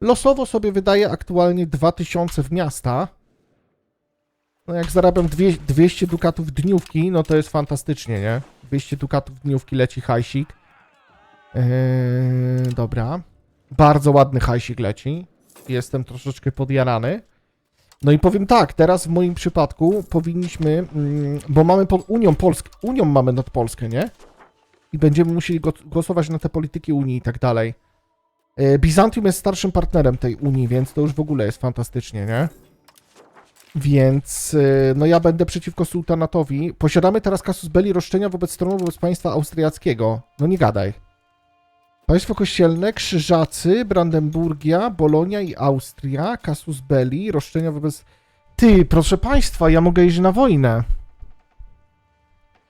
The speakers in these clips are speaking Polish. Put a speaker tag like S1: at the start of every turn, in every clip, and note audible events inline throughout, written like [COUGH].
S1: Losowo sobie wydaję aktualnie 2000 w miasta. No jak zarabiam dwie, 200 dukatów dniówki, no to jest fantastycznie, nie? 200 dukatów dniówki leci hajsik. Eee, dobra. Bardzo ładny hajsik leci. Jestem troszeczkę podjarany. No i powiem tak, teraz w moim przypadku powinniśmy, mm, bo mamy pod Unią Polskę, Unią mamy nad Polskę, nie? I będziemy musieli głosować na te polityki Unii i tak dalej. E, Bizantium jest starszym partnerem tej Unii, więc to już w ogóle jest fantastycznie, nie? Więc, e, no ja będę przeciwko sułtanatowi. Posiadamy teraz kasus belli roszczenia wobec strony wobec państwa austriackiego. No nie gadaj. Państwo kościelne, Krzyżacy, Brandenburgia, Bolonia i Austria, kasus belli, roszczenia wobec... Ty, proszę państwa, ja mogę iść na wojnę.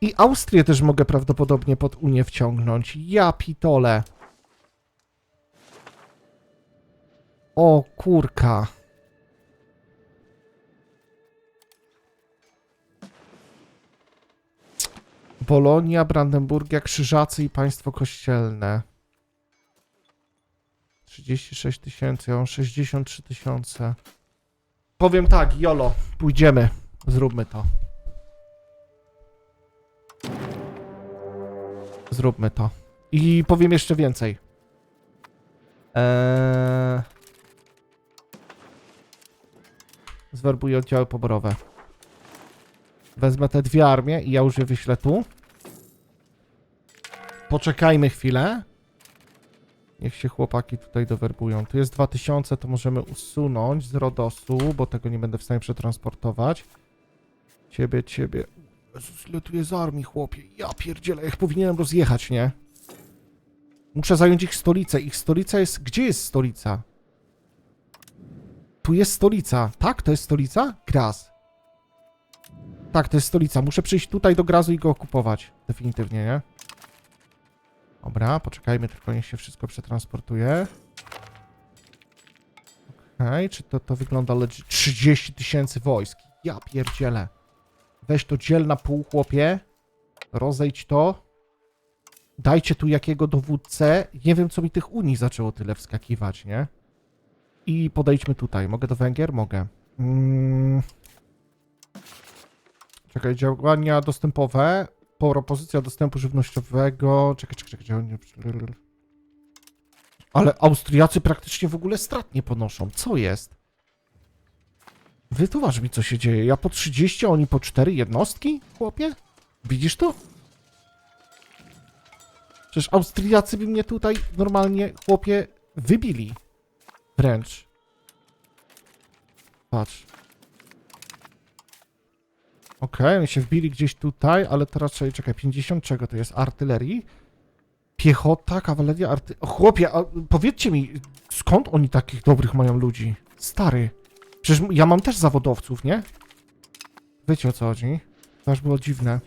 S1: I Austrię też mogę prawdopodobnie pod Unię wciągnąć. Ja pitole. O kurka. Bolonia, Brandenburgia, Krzyżacy i państwo kościelne. 36 tysięcy, ja mam 63 tysiące. Powiem tak, Jolo, pójdziemy. Zróbmy to. Zróbmy to. I powiem jeszcze więcej. Eee... Zwerbuję oddziały poborowe. Wezmę te dwie armie i ja już je wyślę tu. Poczekajmy chwilę. Niech się chłopaki tutaj dowerbują. Tu jest 2000, to możemy usunąć z Rodosu, bo tego nie będę w stanie przetransportować. Ciebie, ciebie. Jezus, ile tu jest armii, chłopie. Ja pierdzielę, jak powinienem rozjechać, nie? Muszę zająć ich stolicę. Ich stolica jest... Gdzie jest stolica? Tu jest stolica. Tak, to jest stolica? Graz. Tak, to jest stolica. Muszę przyjść tutaj do Grazu i go okupować. Definitywnie, nie? Dobra, poczekajmy, tylko niech się wszystko przetransportuje. Okej, czy to, to wygląda legit? 30 tysięcy wojsk. Ja pierdzielę. Weź to dziel na pół, chłopie. Rozejdź to. Dajcie tu jakiego dowódcę. Nie wiem, co mi tych Unii zaczęło tyle wskakiwać, nie? I podejdźmy tutaj. Mogę do Węgier? Mogę. Mm. Czekaj, działania dostępowe. Propozycja dostępu żywnościowego. Czekaj, czekaj, czekaj. działania- Ale Austriacy praktycznie w ogóle strat nie ponoszą. Co jest? Wytłumacz mi, co się dzieje. Ja po 30, a oni po 4 jednostki? Chłopie? Widzisz to? Przecież Austriacy by mnie tutaj normalnie, chłopie, wybili. Wręcz. Patrz. Okej, oni się wbili gdzieś tutaj, ale teraz czekaj, czekaj, 50 czego to jest? Artylerii? Piechota, kawaleria, arty... Chłopie, a powiedzcie mi, skąd oni takich dobrych mają ludzi? Stary. Przecież ja mam też zawodowców, nie? Wiecie o co chodzi? To aż było dziwne.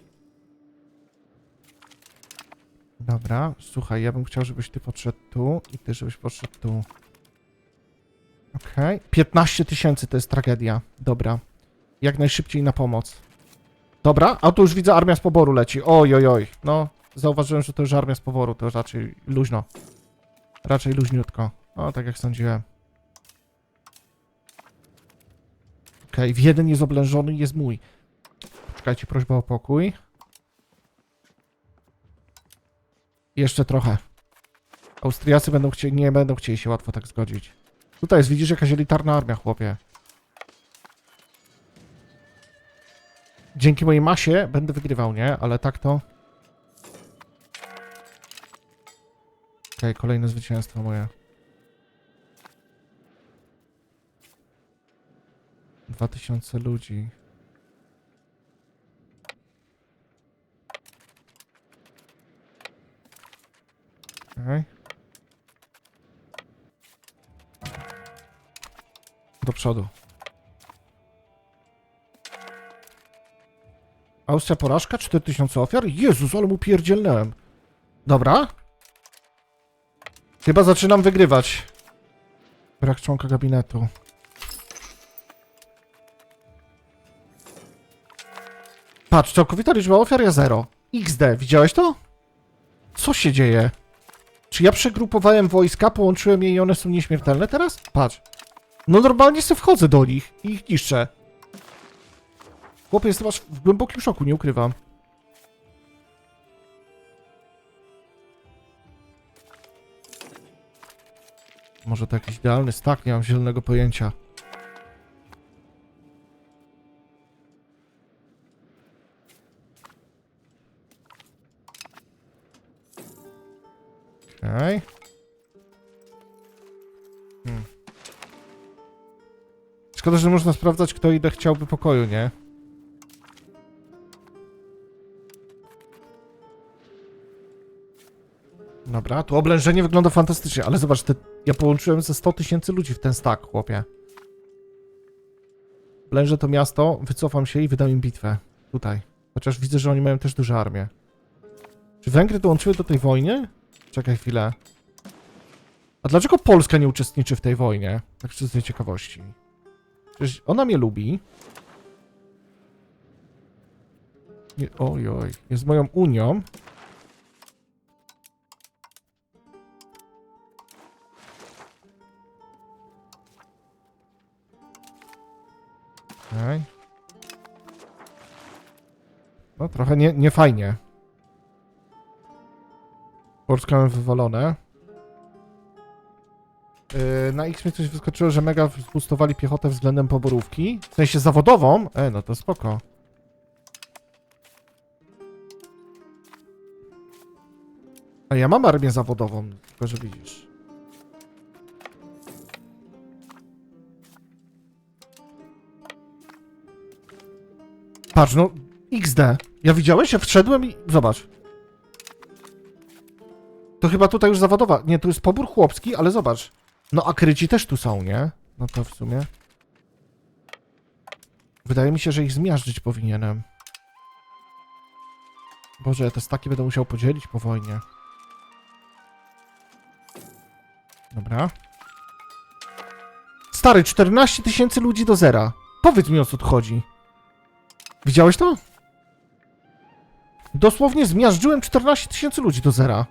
S1: Dobra, słuchaj, ja bym chciał, żebyś ty podszedł tu i ty, żebyś podszedł tu. Okej. 15 tysięcy to jest tragedia. Dobra. Jak najszybciej na pomoc. Dobra, a tu już widzę armia z poboru leci. Oj, oj, oj. No, zauważyłem, że to już armia z poboru, to raczej luźno. Raczej luźniutko. O, tak jak sądziłem. Okej, w jeden jest oblężony i jest mój. Czekajcie, prośba o pokój. Jeszcze trochę. Austriacy będą chcieli, nie będą chcieli się łatwo tak zgodzić. Tutaj jest, widzisz, jakaś elitarna armia, chłopie. Dzięki mojej masie będę wygrywał, nie? Ale tak to... Okej, kolejne zwycięstwo moje. Dwa tysiące ludzi. Okej. Do przodu. Austria porażka, 4000 ofiar? Jezus, ale mu pierdzielnęłem. Dobra. Chyba zaczynam wygrywać. Brak członka gabinetu. Patrz, całkowita liczba ofiar ja zero. XD, widziałeś to? Co się dzieje? Czy ja przegrupowałem wojska, połączyłem je i one są nieśmiertelne teraz? Patrz. No normalnie sobie wchodzę do nich i ich niszczę. Chłopie, jestem aż w głębokim szoku, nie ukrywam. Może to jakiś idealny stak, nie mam zielonego pojęcia. Okej. Hmm. Szkoda, że można sprawdzać, kto ile chciałby pokoju, nie? Dobra, tu oblężenie wygląda fantastycznie, ale zobacz, te, ja połączyłem ze 100 tysięcy ludzi w ten stack, chłopie. Oblężę to miasto, wycofam się i wydam im bitwę. Tutaj. Chociaż widzę, że oni mają też duże armie. Czy Węgry dołączyły do tej wojny? Czekaj chwilę. A dlaczego Polska nie uczestniczy w tej wojnie? Tak z ciekawości. Przecież ona mnie lubi. Nie, oj, oj. Jest moją Unią. Okej. No trochę nie, nie fajnie. Mamy wywalone. Yy, na X mi coś wyskoczyło, że mega spustowali piechotę względem poborówki. W sensie zawodową? E, no to spoko. A ja mam armię zawodową, tylko że widzisz. Patrz, no XD. Ja widziałeś? Ja wszedłem i... Zobacz. To chyba tutaj już zawodowa. Nie, tu jest pobór chłopski, ale zobacz. No akryci też tu są, nie? No to w sumie. Wydaje mi się, że ich zmiażdżyć powinienem. Boże, te staki będę musiał podzielić po wojnie. Dobra. Stary, 14 tysięcy ludzi do zera. Powiedz mi o co tu chodzi. Widziałeś to? Dosłownie zmiażdżyłem 14 tysięcy ludzi do zera.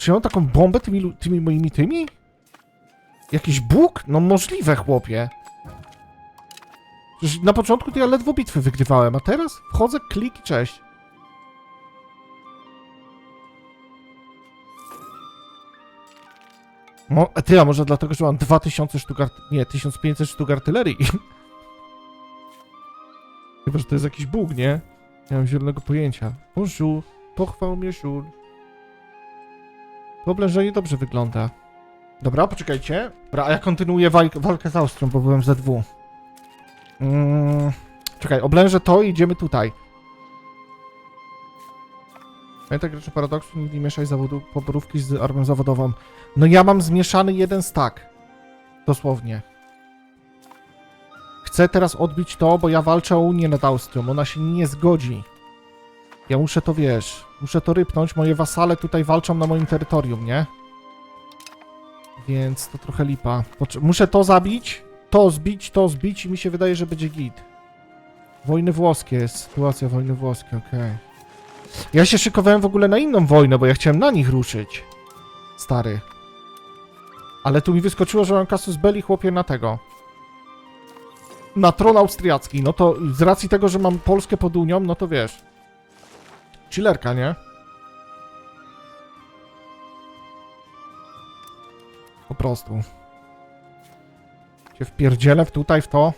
S1: Czy mam taką bombę tymi, tymi moimi tymi? Jakiś Bóg? No możliwe, chłopie. Przecież na początku to ja ledwo bitwy wygrywałem, a teraz wchodzę, klik i cześć. No, a ty, a może dlatego, że mam 2000 sztuk art... nie, 1500 sztuk artylerii. [LAUGHS] Chyba, że to jest jakiś Bóg, nie? Nie mam zielonego pojęcia. Bonjour, pochwał mnie siur. Oblężenie dobrze wygląda. Dobra, poczekajcie. Dobra, a ja kontynuuję walk walkę z Austrią, bo byłem ze dwu. Mm, czekaj, oblężę to i idziemy tutaj. Pamiętaj gracze paradoksu, nigdy nie mieszaj zawodu poborówki z armią zawodową. No ja mam zmieszany jeden stack. Dosłownie. Chcę teraz odbić to, bo ja walczę o Unię nad Austrią. Ona się nie zgodzi. Ja muszę to, wiesz, muszę to rypnąć. Moje wasale tutaj walczą na moim terytorium, nie? Więc to trochę lipa. Muszę to zabić, to zbić, to zbić i mi się wydaje, że będzie git. Wojny włoskie, sytuacja wojny włoskie, okej. Ja się szykowałem w ogóle na inną wojnę, bo ja chciałem na nich ruszyć. Stary. Ale tu mi wyskoczyło, że mam kasus belli chłopie na tego. Na tron austriacki. No to z racji tego, że mam Polskę pod Unią, no to wiesz. Chillerka, nie? Po prostu. Się wpierdzielę w tutaj w to.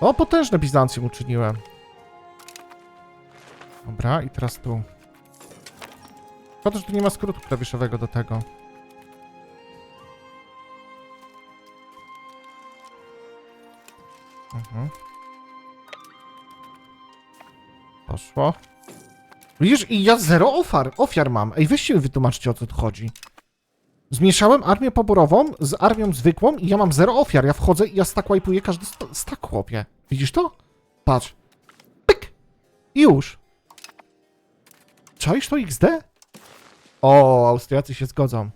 S1: O, potężne Bizancjum uczyniłem. Dobra, i teraz tu. Szkoda, że tu nie ma skrótu klawiszowego do tego. Mhm. Poszło. Widzisz, i ja zero ofiar, ofiar mam. Ej, weźcie mi wytłumaczcie, o co tu chodzi. Zmieszałem armię poborową z armią zwykłą i ja mam zero ofiar. Ja wchodzę i ja stack wipe'uję każdy st- stack, chłopie. Widzisz to? Patrz. Pyk! I już. Czaisz to XD? O, Austriacy się zgodzą.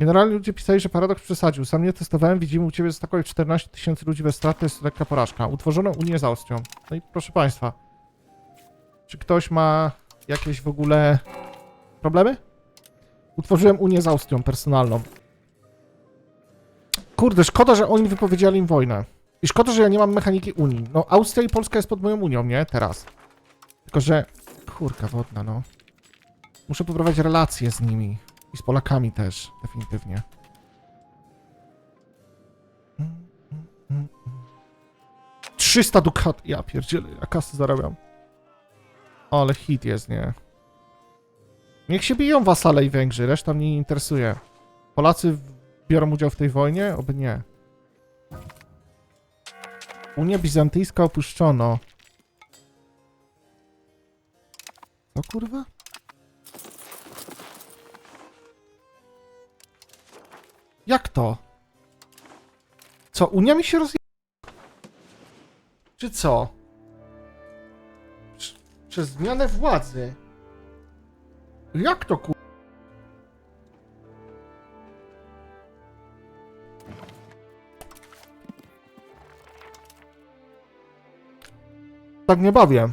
S1: Generalnie ludzie pisali, że paradoks przesadził. Sam nie testowałem, widzimy u ciebie z takiej 14 tysięcy ludzi bez straty, jest lekka porażka. Utworzono Unię z Austrią. No i proszę państwa. Czy ktoś ma jakieś w ogóle problemy? Utworzyłem Unię z Austrią personalną. Kurde, szkoda, że oni wypowiedzieli im wojnę. I szkoda, że ja nie mam mechaniki Unii. No, Austria i Polska jest pod moją Unią, nie? Teraz. Tylko, że... Kurka wodna, no. Muszę poprowadzić relacje z nimi. I z Polakami też, definitywnie. 300 dukat. Ja pierdzielę, ja kasy zarabiam. Ale hit jest, nie? Niech się biją wasale i Węgrzy, reszta mnie nie interesuje. Polacy biorą udział w tej wojnie? Oby nie. Unia Bizantyjska opuszczono. Co kurwa? Jak to? Co, Unia mi się rozje... Czy co? Przez zmianę władzy? Jak to ku... Tak nie bawię.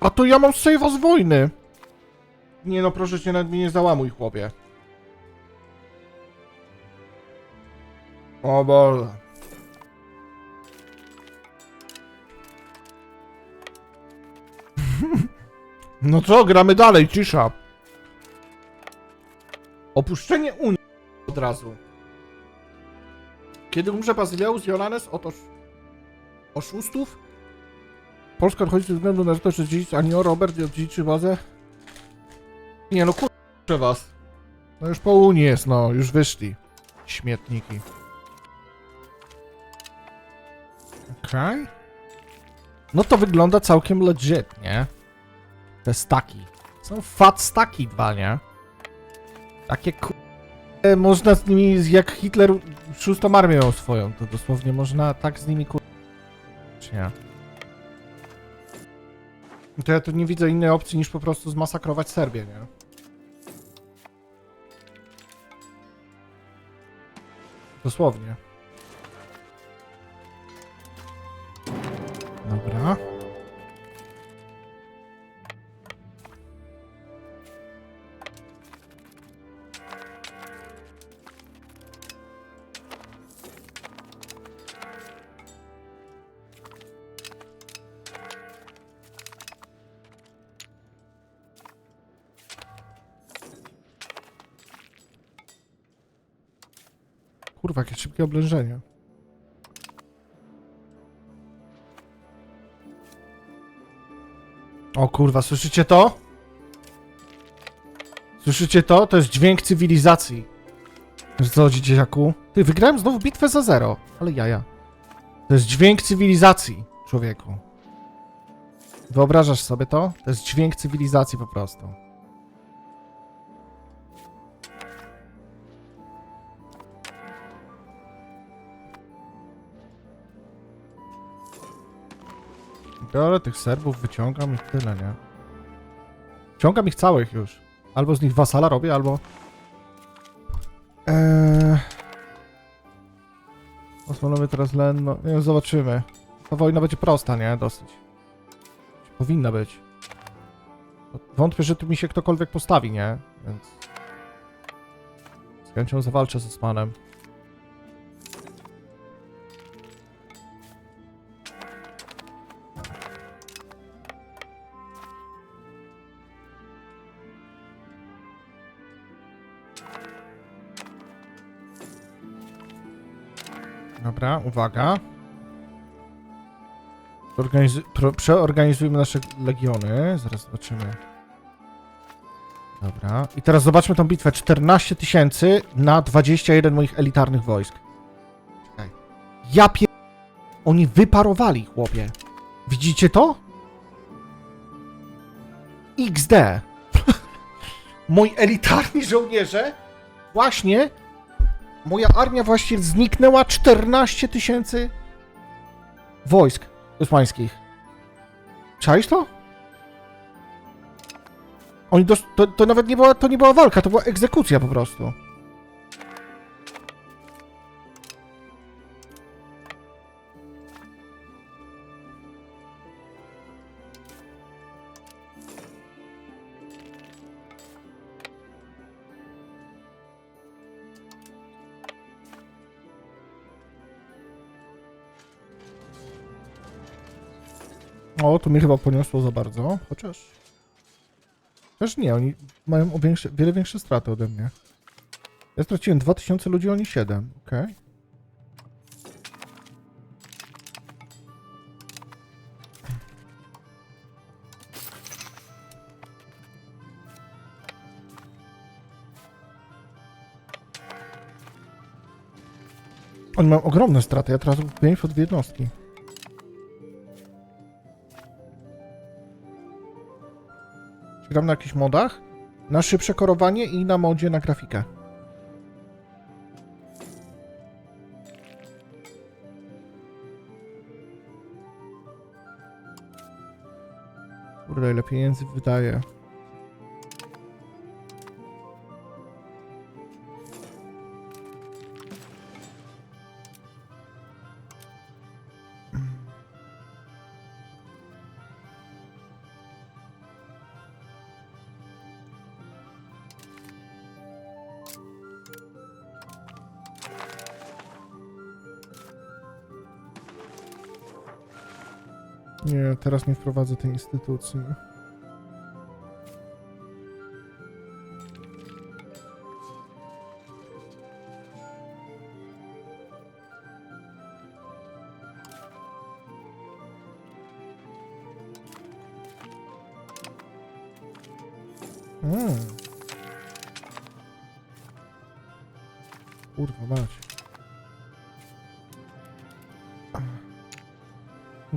S1: A to ja mam save'a z wojny. Nie no, proszę cię, nawet mnie nie załamuj, chłopie. O Boże. No co, gramy dalej, cisza. Opuszczenie Unii od razu. Kiedy umrze Bazyleus Jolannes od osz... oszustów? Polska odchodzi ze względu na to, że dziedzic ani o Robert nie oddziedziczy bazę. Nie no kurczę was. No już po Unii jest, no, już wyszli. Śmietniki. Okej. No to wygląda całkiem legit, nie? Te staki. Są fat staki dwa, nie? Takie ku... e, Można z nimi, jak Hitler szóstą armię miał swoją, to dosłownie można tak z nimi ku... Nie? To ja tu nie widzę innej opcji niż po prostu zmasakrować Serbię, nie? Dosłownie. Dobra. Kurwa, jakie szybkie oblężenie. O kurwa, słyszycie to? Słyszycie to? To jest dźwięk cywilizacji. Co dzieciaku? Ty, wygrałem znowu bitwę za zero. Ale jaja. To jest dźwięk cywilizacji, człowieku. Wyobrażasz sobie to? To jest dźwięk cywilizacji po prostu. Biorę tych Serbów, wyciągam ich tyle, nie? Ciągam ich całych już. Albo z nich wasala robię, albo... Eee... Osmanowie teraz Lenno... Nie wiem, zobaczymy. Ta wojna będzie prosta, nie? Dosyć. Powinna być. Wątpię, że tu mi się ktokolwiek postawi, nie? Więc... Z chęcią zawalczę z Osmanem. Dobra, uwaga. Pro- przeorganizujmy nasze legiony. Zaraz zobaczymy. Dobra. I teraz zobaczmy tą bitwę. 14 tysięcy na 21 moich elitarnych wojsk. Czekaj. Ja pier... Oni wyparowali, chłopie. Widzicie to? XD. [LAUGHS] Moi elitarni żołnierze właśnie moja armia właśnie zniknęła 14 tysięcy wojsk osmańskich. Czaisz to? Oni dos- to, to nawet nie była, to nie była walka, to była egzekucja po prostu. O, to mnie chyba poniosło za bardzo, chociaż... Chociaż nie, oni mają większe, wiele większe straty ode mnie. Ja straciłem 2000 ludzi, oni 7, okej. Oni mają ogromne straty, ja teraz więcej od dwie jednostki. Gram na jakichś modach? Na szybsze korowanie i na modzie na grafikę. Kurde, ile pieniędzy wydaje. Nie, teraz nie wprowadzę tej instytucji.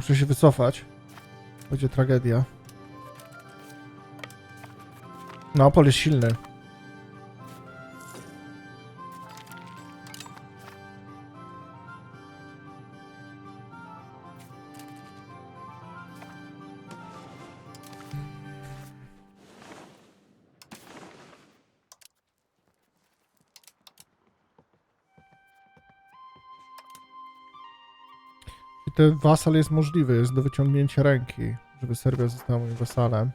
S1: Muszę się wycofać. Będzie tragedia. Neapol jest silny. I ten wasal jest możliwy, jest do wyciągnięcia ręki, żeby Serbia została moim wasalem.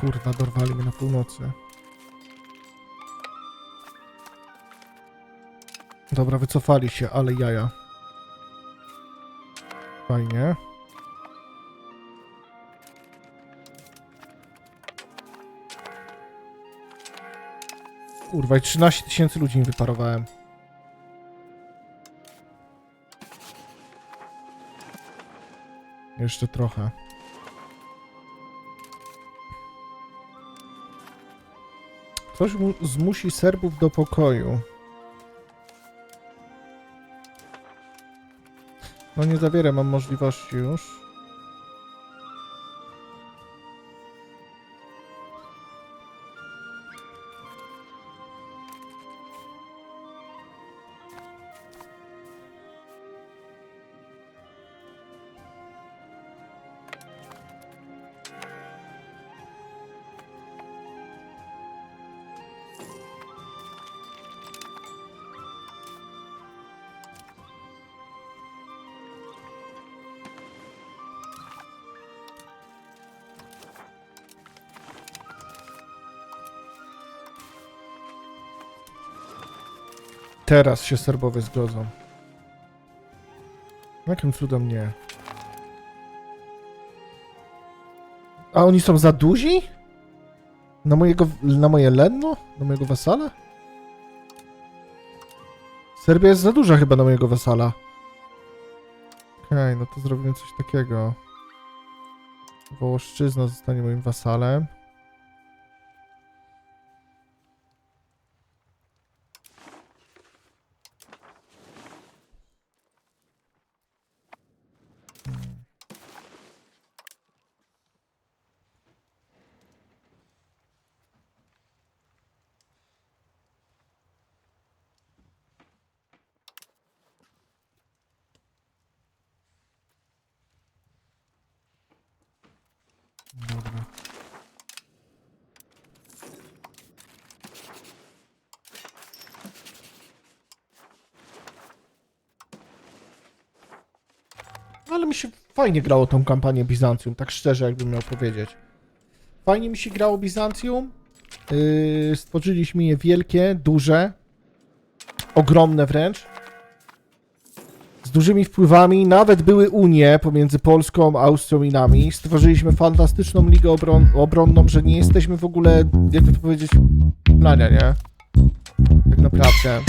S1: Kurwa, dorwali mnie na północy. Dobra, wycofali się, ale jaja. Fajnie. Kurwa, i 13 tysięcy ludzi mi wyparowałem. Jeszcze trochę. Ktoś mu zmusi Serbów do pokoju. No nie za wiele mam możliwości już. Teraz się Serbowie zgodzą. Jakim cudem nie? A oni są za duzi? Na mojego, na moje Lenno? Na mojego wasala? Serbia jest za duża chyba na mojego wasala. Okej, no to zrobimy coś takiego. Wołoszczyzna zostanie moim wasalem. Ale mi się fajnie grało tą kampanię Bizancjum, tak szczerze jakbym miał powiedzieć. Fajnie mi się grało Bizancjum. Yy, stworzyliśmy je wielkie, duże, ogromne wręcz. Z dużymi wpływami, nawet były unie pomiędzy Polską, Austrią i nami. Stworzyliśmy fantastyczną ligę obron obronną, że nie jesteśmy w ogóle, jakby to powiedzieć, plania, nie? Tak naprawdę.